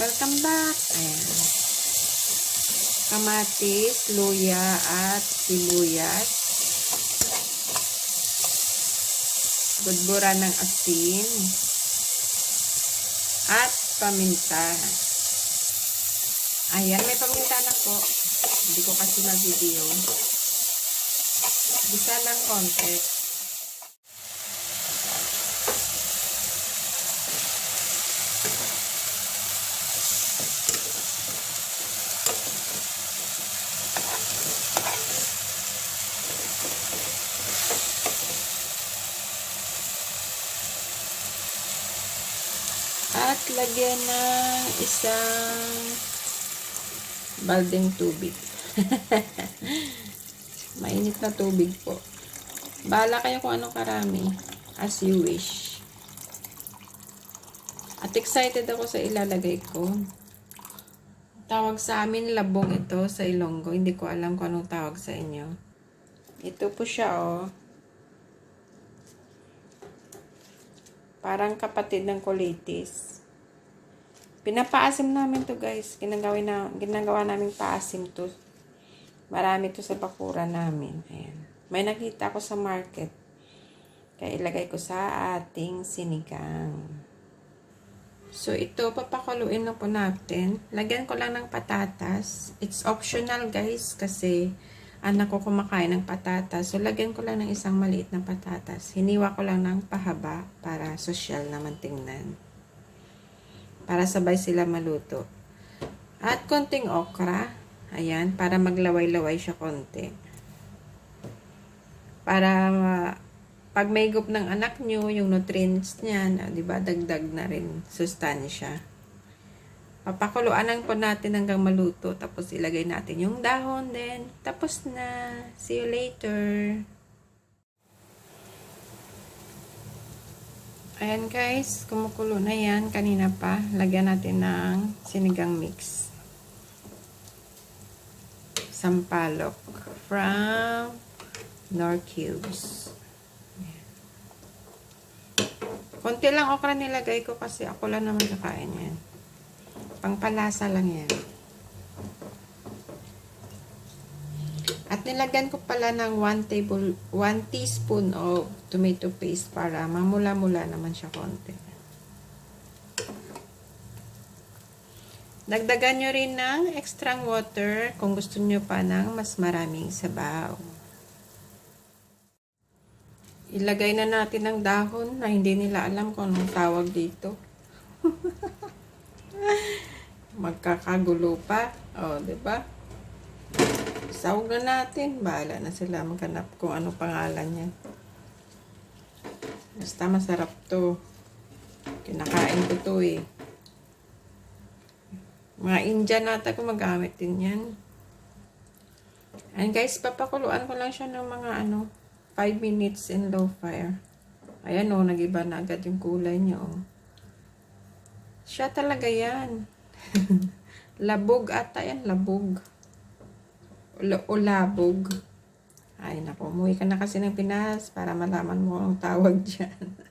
Welcome back. Ayan. Kamatis, luya, at sibuyas. Budbura ng asin. At paminta. Ayan, may paminta na po. Hindi ko kasi mag-video. Bisa ng konti. At lagyan ng isang balding tubig. Mainit na tubig po. Bahala kayo kung anong karami. As you wish. At excited ako sa ilalagay ko. Tawag sa amin labong ito sa Ilonggo. Hindi ko alam kung anong tawag sa inyo. Ito po siya oh. Parang kapatid ng kulitis. Pinapaasim namin to guys. Ginagawa, na, ginagawa namin paasim to. Marami to sa bakura namin. Ayan. May nakita ko sa market. Kaya ilagay ko sa ating sinigang. So, ito, papakuluin na po natin. Lagyan ko lang ng patatas. It's optional guys kasi anak ko kumakain ng patatas. So, lagyan ko lang ng isang maliit na patatas. Hiniwa ko lang ng pahaba para social naman tingnan. Para sabay sila maluto. At konting okra. Ayan, para maglaway-laway siya konti. Para pag may gup ng anak nyo, yung nutrients niyan, ah, di ba, dagdag na rin sustansya. Papakuluan lang po natin hanggang maluto. Tapos ilagay natin yung dahon din. Tapos na. See you later. Ayan guys, kumukulo na yan. Kanina pa. Lagyan natin ng sinigang mix. Sampalok. From Nor Konti lang okra nilagay ko kasi ako lang naman kakain yan. Pangpalasa lang yan. At nilagyan ko pala ng 1 table 1 teaspoon of tomato paste para mamula-mula naman siya konti. Dagdagan nyo rin ng extra water kung gusto nyo pa ng mas maraming sabaw. Ilagay na natin ang dahon na hindi nila alam kung anong tawag dito. Magkakagulo pa. O, oh, di ba? Sawag na natin. Bahala na sila maghanap kung ano pangalan niya. Basta masarap to. Kinakain ko to eh. Mga Indian nata ko magamit din yan. And guys, papakuluan ko lang siya ng mga ano, 5 minutes in low fire. Ayan o, oh, nagiba na agad yung kulay niya o. Oh. Siya talaga yan. labog ata yan, labog. O, o labog. Ay nako, umuwi ka na kasi ng Pinas para malaman mo ang tawag dyan.